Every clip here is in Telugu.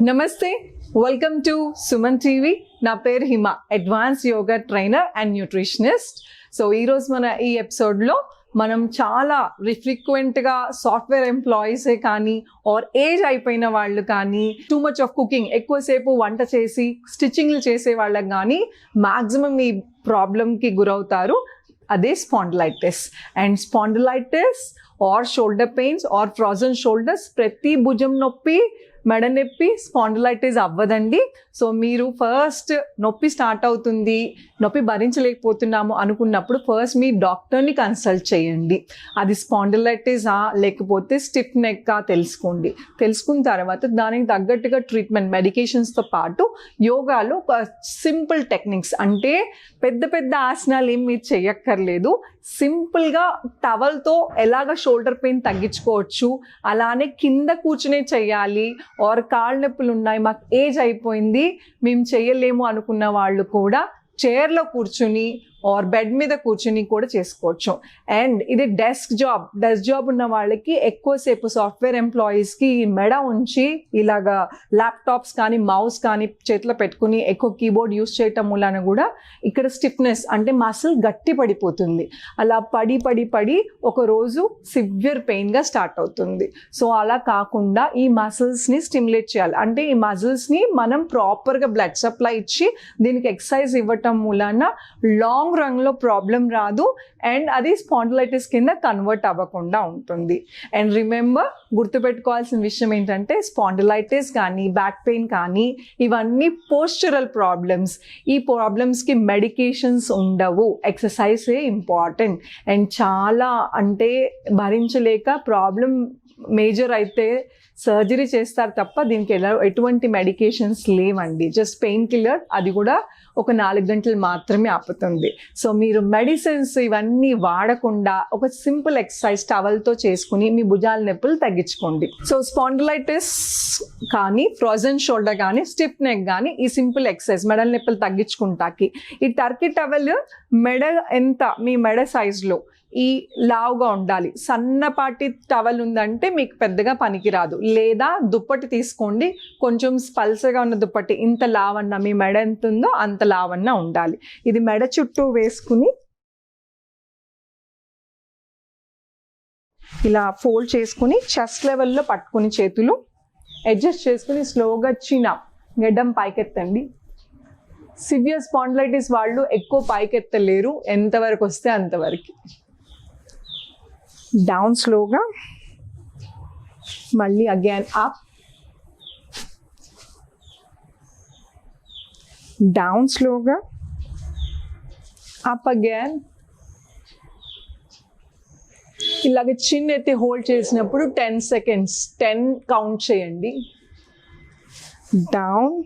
నమస్తే వెల్కమ్ టు సుమన్ టీవీ నా పేరు Hima advance yoga trainer and nutritionist so ఈరోజు మన ఈ ఎపిసోడ్లో మనం చాలా రిఫ్రిక్వెంట్గా సాఫ్ట్వేర్ ఎంప్లాయీసే కానీ ఆర్ ఏజ్ అయిపోయిన వాళ్ళు కానీ టూ మచ్ ఆఫ్ కుకింగ్ ఎక్కువసేపు వంట చేసి స్టిచ్చింగ్లు చేసే వాళ్ళకి కానీ మ్యాక్సిమం ఈ ప్రాబ్లంకి గురవుతారు. అదే spondylitis and spondylitis or shoulder pains or frozen shoulders ప్రతి భుజం నొప్పి మెడ నొప్పి స్పాండిలైటిస్ అవ్వదండి. సో మీరు ఫస్ట్ నొప్పి స్టార్ట్ అవుతుంది నొప్పి భరించలేకపోతున్నాము అనుకున్నప్పుడు ఫస్ట్ మీ డాక్టర్ని కన్సల్ట్ చేయండి. అది స్పాండిలైటిసా లేకపోతే స్టిఫ్ నెక్కా తెలుసుకోండి. తెలుసుకున్న తర్వాత దానికి తగ్గట్టుగా ట్రీట్మెంట్ మెడికేషన్స్తో పాటు యోగాలో ఒక సింపుల్ టెక్నిక్స్ అంటే పెద్ద పెద్ద ఆసనాలు ఏం మీరు చేయక్కర్లేదు. సింపుల్గా టవల్తో ఎలాగ షోల్డర్ పెయిన్ తగ్గించుకోవచ్చు అలానే కింద కూర్చునే చేయాలి ఆర్ కాళ్ళ నొప్పులు ఉన్నాయి మాకు ఏజ్ అయిపోయింది మేము చేయలేము అనుకున్న వాళ్ళు కూడా చైర్లో కూర్చుని ఆర్ బెడ్ మీద కూర్చుని కూడా చేసుకోవచ్చు. అండ్ ఇది డెస్క్ జాబ్ డెస్క్ జాబ్ ఉన్న వాళ్ళకి ఎక్కువసేపు సాఫ్ట్వేర్ ఎంప్లాయీస్కి మెడ ఉంచి ఇలాగా ల్యాప్టాప్స్ కానీ మౌస్ కానీ చేతిలో పెట్టుకుని ఎక్కువ కీబోర్డ్ యూస్ చేయటం వలన కూడా ఇక్కడ స్టిఫ్నెస్ అంటే మసిల్ గట్టి పడిపోతుంది. అలా పడి పడి పడి ఒక రోజు సివియర్ పెయిన్గా స్టార్ట్ అవుతుంది. సో అలా కాకుండా ఈ మసిల్స్ని స్టిమ్యులేట్ చేయాలి. అంటే ఈ మజిల్స్ని మనం ప్రాపర్గా బ్లడ్ సప్లై ఇచ్చి దీనికి ఎక్సర్సైజ్ ఇవ్వటం మూలాన లాంగ్ రంగులో ప్రాబ్లం రాదు అండ్ అది స్పాండిలైటిస్ కింద కన్వర్ట్ అవ్వకుండా ఉంటుంది. అండ్ రిమెంబర్ గుర్తుపెట్టుకోవాల్సిన విషయం ఏంటంటే స్పాండిలైటిస్ కానీ బ్యాక్ పెయిన్ కానీ ఇవన్నీ పోస్చరల్ ప్రాబ్లమ్స్ ఈ ప్రాబ్లమ్స్కి మెడికేషన్స్ ఉండవు. ఎక్సర్సైజే ఇంపార్టెంట్ అండ్ చాలా అంటే భరించలేక ప్రాబ్లం మేజర్ అయితే సర్జరీ చేస్తారు తప్ప దీనికి ఎలా ఎటువంటి మెడికేషన్స్ లేవండి. జస్ట్ పెయిన్ కిల్లర్ అది కూడా ఒక నాలుగు గంటలు మాత్రమే ఆపుతుంది. సో మీరు మెడిసిన్స్ ఇవన్నీ వాడకుండా ఒక సింపుల్ ఎక్సర్సైజ్ టవల్తో చేసుకుని మీ భుజాల నొప్పులు తగ్గించుకోండి. సో స్పాండిలైటిస్ కానీ ఫ్రోజన్ షోల్డర్ కానీ స్టిఫ్ నెక్ కానీ ఈ సింపుల్ ఎక్సర్సైజ్ మెడల నొప్పులు తగ్గించుకుంటాకి. ఈ టర్కీ టవల్ మెడ ఎంత మీ మెడ సైజులో ఈ లావుగా ఉండాలి. సన్నపాటి టవల్ ఉందంటే మీకు పెద్దగా పనికిరాదు. లేదా దుప్పటి తీసుకోండి. కొంచెం పల్సగా ఉన్న దుప్పటి. ఇంత లావన్న మీ మెడ ఎంత ఉందో అంత లావన్న ఉండాలి. ఇది మెడ చుట్టూ వేసుకుని ఇలా ఫోల్డ్ చేసుకుని చెస్ట్ లెవెల్లో పట్టుకుని చేతులు అడ్జస్ట్ చేసుకుని స్లోగా చిన్న గడ్డం పైకెత్తండి. సివియర్ స్పాండ్లైటిస్ వాళ్ళు ఎక్కువ పైకెత్తలేరు. ఎంతవరకు వస్తే అంతవరకు. డౌన్ స్లోగా మళ్ళీ అగైన్ అప్ డౌన్ స్లోగా అప్ అగైన్ ఇలాగ చిన్న అయితే హోల్డ్ చేసినప్పుడు టెన్ సెకండ్స్ టెన్ కౌంట్ చేయండి. డౌన్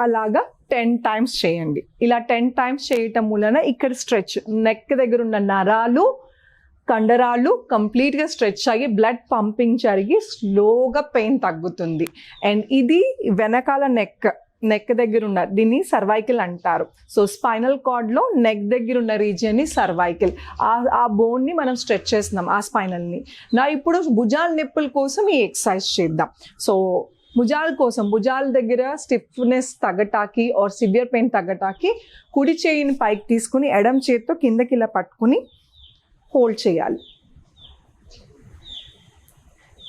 అలాగా టెన్ టైమ్స్ చేయండి. ఇలా టెన్ టైమ్స్ చేయటం వలన ఇక్కడ స్ట్రెచ్ నెక్ దగ్గర ఉన్న నరాలు కండరాలు కంప్లీట్గా స్ట్రెచ్ అయ్యి బ్లడ్ పంపింగ్ జరిగి స్లోగా పెయిన్ తగ్గుతుంది. అండ్ ఇది వెనకాల నెక్ నెక్ దగ్గర ఉన్న దీన్ని సర్వైకిల్ అంటారు. సో స్పైనల్ కార్డ్లో నెక్ దగ్గర ఉన్న రీజియన్ని సర్వైకిల్ ఆ ఆ బోన్ని మనం స్ట్రెచ్ చేస్తున్నాం ఆ స్పైనల్ని నా. ఇప్పుడు భుజాల నొప్పుల కోసం ఈ ఎక్సర్సైజ్ చేద్దాం. సో భుజాల కోసం భుజాల దగ్గర స్టిఫ్నెస్ తగ్గటాకి ఆర్ సివియర్ పెయిన్ తగ్గటాకి కుడి చేయిని పైకి తీసుకుని ఎడం చేతితో కిందకి ఇలా పట్టుకుని హోల్డ్ చేయాలి.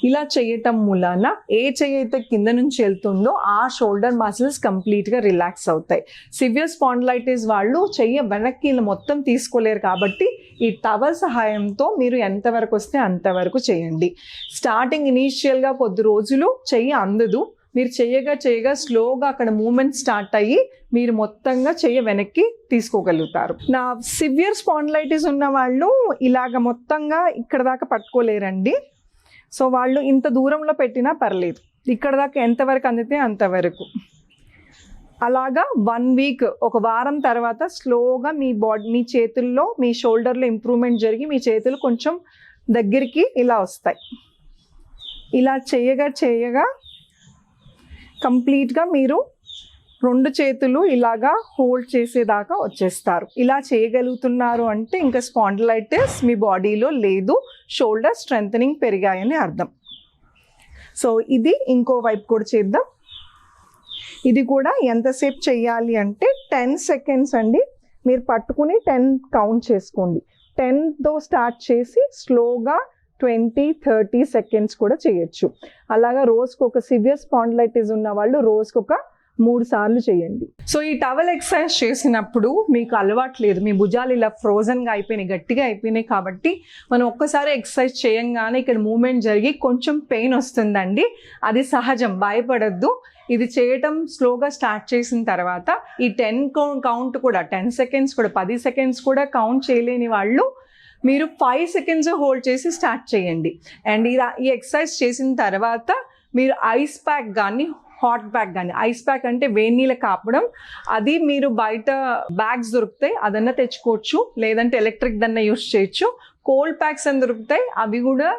ఇలా చేయటం మూలాన ఏ చెయ్యి అయితే కింద నుంచి వెళ్తుందో ఆ షోల్డర్ మసిల్స్ కంప్లీట్గా రిలాక్స్ అవుతాయి. సివియర్ స్పాండిలైటిస్ వాళ్ళు చెయ్యి వెనక్కి మొత్తం తీసుకోలేరు కాబట్టి ఈ టవల్ సహాయంతో మీరు ఎంతవరకు వస్తే అంతవరకు చేయండి. స్టార్టింగ్ ఇనీషియల్గా కొద్ది రోజులు చెయ్యి అందదు. మీరు చేయగా చేయగా స్లోగా అక్కడ మూమెంట్ స్టార్ట్ అయ్యి మీరు మొత్తంగా చెయ్యి వెనక్కి తీసుకోగలుగుతారు. నా సివియర్ స్పాండ్లైటిస్ ఉన్న వాళ్ళు ఇలాగ మొత్తంగా ఇక్కడ దాకా పట్టుకోలేరండి. సో వాళ్ళు ఇంత దూరంలో పెట్టినా పర్లేదు. ఇక్కడ దాకా ఎంతవరకు అందితే అంతవరకు అలాగా వన్ వీక్ ఒక వారం తర్వాత స్లోగా మీ బాడీ మీ చేతుల్లో మీ షోల్డర్లో ఇంప్రూవ్మెంట్ జరిగి మీ చేతులు కొంచెం దగ్గరికి ఇలా వస్తాయి. ఇలా చేయగా చేయగా కంప్లీట్గా మీరు రెండు చేతులు ఇలాగా హోల్డ్ చేసేదాకా వచ్చేస్తారు. ఇలా చేయగలుగుతున్నారు అంటే ఇంకా స్పాండిలైటిస్ మీ బాడీలో లేదు షోల్డర్ స్ట్రెంగ్ పెరిగాయని అర్థం. సో ఇది ఇంకో వైపు కూడా చేద్దాం. ఇది కూడా ఎంతసేపు చేయాలి అంటే టెన్ సెకండ్స్ అండి. మీరు పట్టుకుని టెన్ కౌంట్ చేసుకోండి. టెన్తో స్టార్ట్ చేసి స్లోగా ట్వంటీ థర్టీ సెకండ్స్ కూడా చేయొచ్చు. అలాగా రోజుకు ఒక సివియర్ స్పాండిలైటిస్ ఉన్న వాళ్ళు రోజుకు ఒక మూడు సార్లు చేయండి. సో ఈ టవల్ ఎక్సర్సైజ్ చేసినప్పుడు మీకు అలవాటు లేదు. మీ భుజాలు ఇలా ఫ్రోజన్గా అయిపోయినాయి గట్టిగా అయిపోయినాయి కాబట్టి మనం ఒక్కసారి ఎక్సర్సైజ్ చేయంగానే ఇక్కడ మూమెంట్ జరిగి కొంచెం పెయిన్ వస్తుందండి. అది సహజం భయపడద్దు. ఇది చేయటం స్లోగా స్టార్ట్ చేసిన తర్వాత ఈ టెన్ కౌంట్ కూడా టెన్ సెకండ్స్ కూడా పది సెకండ్స్ కూడా కౌంట్ చేయలేని వాళ్ళు మీరు ఫైవ్ సెకండ్స్ హోల్డ్ చేసి స్టార్ట్ చేయండి. అండ్ ఇది ఈ ఎక్సర్సైజ్ చేసిన తర్వాత మీరు ఐస్ ప్యాక్ కానీ హాట్ ప్యాక్ కానీ ఐస్ ప్యాక్ అంటే వేడి నీళ్ళ కాపడం అది మీరు బయట బ్యాగ్స్ దొరుకుతాయి అదన్నా తెచ్చుకోవచ్చు. లేదంటే ఎలక్ట్రిక్ దన్నా యూస్ చేయొచ్చు. కోల్డ్ ప్యాక్స్ అని దొరుకుతాయి. అవి కూడా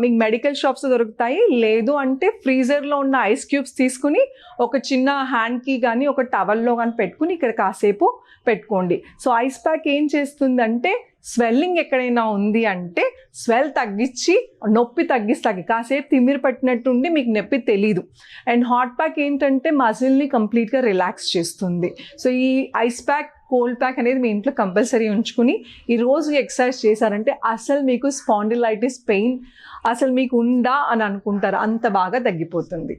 మీకు మెడికల్ షాప్స్ దొరుకుతాయి. లేదు అంటే ఫ్రీజర్లో ఉన్న ఐస్ క్యూబ్స్ తీసుకుని ఒక చిన్న హ్యాండ్కి కానీ ఒక టవల్లో కానీ పెట్టుకుని ఇక్కడ కాసేపు పెట్టుకోండి. సో ఐస్ ప్యాక్ ఏం చేస్తుందంటే స్వెల్లింగ్ ఎక్కడైనా ఉంది అంటే స్వెల్ తగ్గించి నొప్పి తగ్గిస్తాకి కాసేపు తిమ్మిరి పట్టినట్టుండి మీకు నొప్పి తెలీదు. అండ్ హాట్ ప్యాక్ ఏంటంటే మజిల్ని కంప్లీట్గా రిలాక్స్ చేస్తుంది. సో ఈ ఐస్ ప్యాక్ కోల్డ్ ప్యాక్ అనేది మీ ఇంట్లో కంపల్సరీ ఉంచుకుని ఈరోజు ఎక్సర్సైజ్ చేశారంటే అసలు మీకు స్పాండిలైటిస్ పెయిన్ అసలు మీకు ఉందా అని అనుకుంటారు. అంత బాగా తగ్గిపోతుంది.